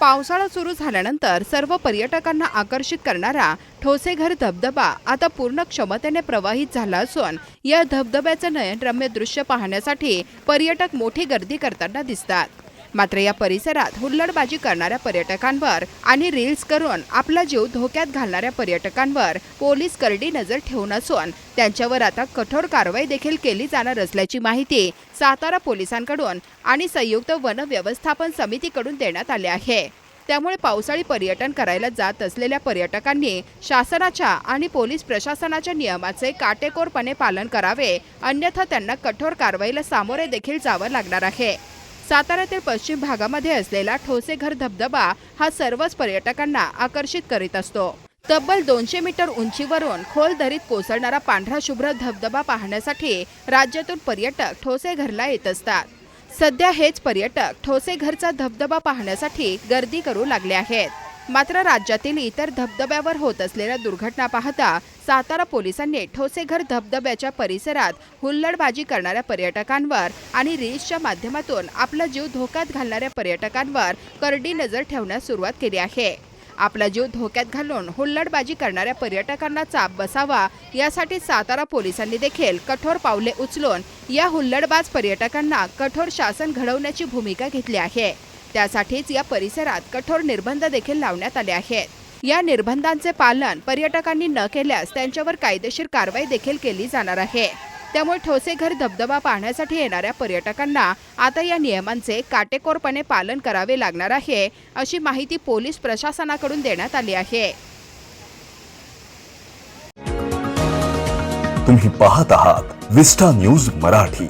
पावसाळा सुरू झाल्यानंतर सर्व पर्यटकांना आकर्षित करणारा ठोसेघर धबधबा आता पूर्ण क्षमतेने प्रवाहित झाला असून या धबधब्याचं नयनरम्य दृश्य पाहण्यासाठी पर्यटक मोठी गर्दी करताना दिसतात. मात्र या परिसरात हुल्लडबाजी करणाऱ्या पर्यटकांवर आणि रील्स करून आपला जीव धोक्यात घालणाऱ्या पर्यटकांवर पोलीस करडी नजर ठेवून असून त्यांच्यावर आता कठोर कारवाई देखील केली जाणार असल्याची माहिती सातारा पोलिसांकडून आणि संयुक्त वन व्यवस्थापन समितीकडून देण्यात आली आहे. त्यामुळे पावसाळी पर्यटन करायला जात असलेल्या पर्यटकांनी शासनाच्या आणि पोलीस प्रशासनाच्या नियमाचे काटेकोरपणे पालन करावे अन्यथा त्यांना कठोर कारवाईला सामोरे देखील जावं लागणार आहे. साताऱ्यातील पश्चिम भागामध्ये असलेला ठोसेघर धबधबा हा सर्वच पर्यटकांना आकर्षित करीत असतो. तब्बल दोनशे मीटर उंचीवरून खोल दरीत कोसळणारा पांढरा शुभ्र धबधबा पाहण्यासाठी राज्यातून पर्यटक ठोसेघरला येत असतात. सध्या हेच पर्यटक ठोसेघरचा धबधबा पाहण्यासाठी गर्दी करू लागले आहेत. मात्र राज्यातील इतर धबधब्यावर होत असलेल्या दुर्घटना पाहता सातारा पोलिसांनी ठोसेघर धबधब्याच्या परिसरात हुल्लडबाजी करणाऱ्या पर्यटकांवर आणि रील्सच्या माध्यमातून आपला जीव धोक्यात घालणाऱ्या पर्यटकांवर करडी नजर ठेवण्यास सुरुवात केली आहे. आपला जीव धोक्यात घालून हुल्लडबाजी करणाऱ्या पर्यटकांना चाप बसावा यासाठी सातारा पोलिसांनी देखील कठोर पावले उचलून या हुल्लडबाज पर्यटकांना कठोर शासन घडवण्याची भूमिका घेतली आहे. त्यासाठीच या परिसरात कठोर निर्बंध देखील लावण्यात आले आहेत. या निर्बंधांचे पालन पर्यटकांनी न केल्यास त्यांच्यावर कायदेशीर कारवाई देखील केली जाणार आहे. त्यामुळे ठोसेघर धबधबा पाहण्यासाठी येणाऱ्या पर्यटकांना आता या नियमांचे काटेकोरपणे पालन करावे लागणार आहे अशी माहिती पोलीस प्रशासनाकडून देण्यात आली आहे. तुम्ही पाहत आहात विस्टा न्यूज मराठी.